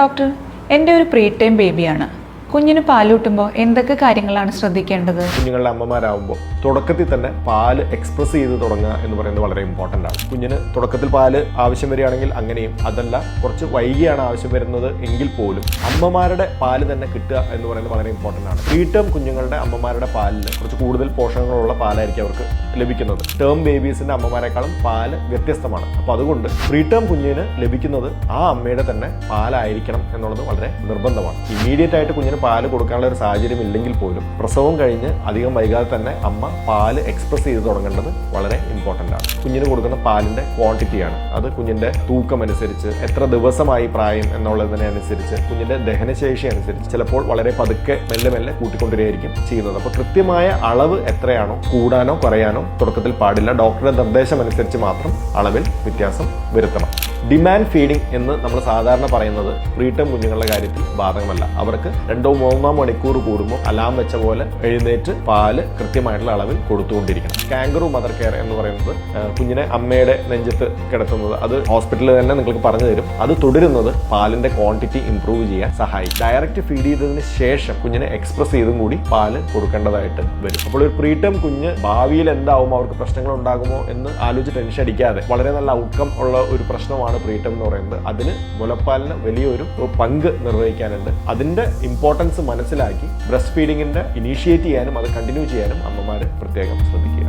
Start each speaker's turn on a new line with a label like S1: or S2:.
S1: Doctor എന്റെ ഒരു pre time ബേബിയാണ്. കുഞ്ഞിന് പാലൂട്ടുമ്പോൾ എന്തൊക്കെ കാര്യങ്ങളാണ് ശ്രദ്ധിക്കേണ്ടത്?
S2: കുഞ്ഞുങ്ങളുടെ അമ്മമാരാകുമ്പോൾ തുടക്കത്തിൽ തന്നെ പാൽ എക്സ്പ്രസ് ചെയ്ത് തുടങ്ങുക എന്ന് പറയുന്നത് വളരെ ഇമ്പോർട്ടന്റ് ആണ്. കുഞ്ഞിന് തുടക്കത്തിൽ പാൽ ആവശ്യം വരികയാണെങ്കിൽ അങ്ങനെയും അതല്ല കുറച്ച് വൈകിയാണ് ആവശ്യം വരുന്നത് എങ്കിൽ പോലും അമ്മമാരുടെ പാൽ തന്നെ കിട്ടുക എന്ന് പറയുന്നത് വളരെ ഇമ്പോർട്ടന്റ് ആണ്. പ്രീ ടേം കുഞ്ഞുങ്ങളുടെ അമ്മമാരുടെ പാലിൽ കുറച്ച് കൂടുതൽ പോഷകങ്ങളുള്ള പാലായിരിക്കും അവർക്ക് ലഭിക്കുന്നത്. ടേം ബേബീസിന്റെ അമ്മമാരെക്കാളും പാൽ വ്യത്യസ്തമാണ്. അപ്പോൾ അതുകൊണ്ട് പ്രീ ടേം കുഞ്ഞിന് ലഭിക്കുന്നത് ആ അമ്മയുടെ തന്നെ പാലായിരിക്കണം എന്നുള്ളത് വളരെ നിർബന്ധമാണ്. ഇമ്മീഡിയറ്റ് ആയിട്ട് കുഞ്ഞിന് പാൽ കൊടുക്കാനുള്ള ഒരു സാഹചര്യം ഇല്ലെങ്കിൽ പോലും പ്രസവം കഴിഞ്ഞ് അധികം വൈകാതെ തന്നെ അമ്മ പാൽ എക്സ്പ്രസ് ചെയ്ത് തുടങ്ങേണ്ടത് വളരെ ഇമ്പോർട്ടന്റ് ആണ്. കുഞ്ഞിന് കൊടുക്കുന്ന പാലിന്റെ ക്വാണ്ടിറ്റിയാണ് അത് കുഞ്ഞിന്റെ തൂക്കം അനുസരിച്ച് എത്ര ദിവസമായി പ്രായം എന്നുള്ളതിനെ അനുസരിച്ച് കുഞ്ഞിന്റെ ദഹനശേഷി അനുസരിച്ച് ചിലപ്പോൾ വളരെ പതുക്കെ മെല്ലെ മെല്ലെ കൂട്ടിക്കൊണ്ടിരിക്കും ചെയ്യുന്നത്. അപ്പോൾ കൃത്യമായ അളവ് എത്രയാണോ കൂടാനോ കുറയാനോ തുടക്കത്തിൽ പാടില്ല. ഡോക്ടറുടെ നിർദ്ദേശം അനുസരിച്ച് മാത്രം അളവിൽ വ്യത്യാസം വരുത്തണം. ഡിമാൻഡ് ഫീഡിംഗ് എന്ന് നമ്മൾ സാധാരണ പറയുന്നത് പ്രീടേം കുഞ്ഞുങ്ങളുടെ കാര്യത്തിൽ ബാധകമല്ല. അവർക്ക് രണ്ടോ മൂന്നോ മണിക്കൂർ കൂടുമ്പോൾ അലാം വെച്ച പോലെ എഴുന്നേറ്റ് പാൽ കൃത്യമായിട്ടുള്ള അളവിൽ കൊടുത്തുകൊണ്ടിരിക്കണം. കാങ്കറു മദർ കെയർ എന്ന് പറയുന്നത് കുഞ്ഞിനെ അമ്മയുടെ നെഞ്ചത്ത് കിടത്തുന്നത്. അത് ഹോസ്പിറ്റലിൽ തന്നെ നിങ്ങൾക്ക് പറഞ്ഞു തരും. അത് തുടരുന്നത് പാലിന്റെ ക്വാണ്ടിറ്റി ഇംപ്രൂവ് ചെയ്യാൻ സഹായിക്കും. ഡയറക്റ്റ് ഫീഡ് ചെയ്തതിന് ശേഷം കുഞ്ഞിനെ എക്സ്പ്രസ് ചെയ്തും കൂടി പാൽ കൊടുക്കേണ്ടതായിട്ട് വരും. അപ്പോൾ ഒരു പ്രീടേം കുഞ്ഞ് ഭാവിയിൽ എന്താവും അവർക്ക് പ്രശ്നങ്ങൾ ഉണ്ടാകുമോ എന്ന് ആലോചിച്ച് ടെൻഷൻ അടിക്കാതെ. വളരെ നല്ല ഔട്ട്കം ഉള്ള ഒരു പ്രശ്നമാണ് പ്രീറ്റം എന്ന് പറയുന്നത്. അതിന് മുലപ്പാലിന് വലിയൊരു പങ്ക് നിർവഹിക്കാനുണ്ട്. അതിന്റെ ഇമ്പോർട്ടൻസ് മനസ്സിലാക്കി ബ്രസ്റ്റ് ഫീഡിങ്ങിന്റെ ഇനീഷ്യേറ്റ് ചെയ്യാനും അത് കണ്ടിന്യൂ ചെയ്യാനും അമ്മമാർ പ്രത്യേകം ശ്രദ്ധിക്കുക.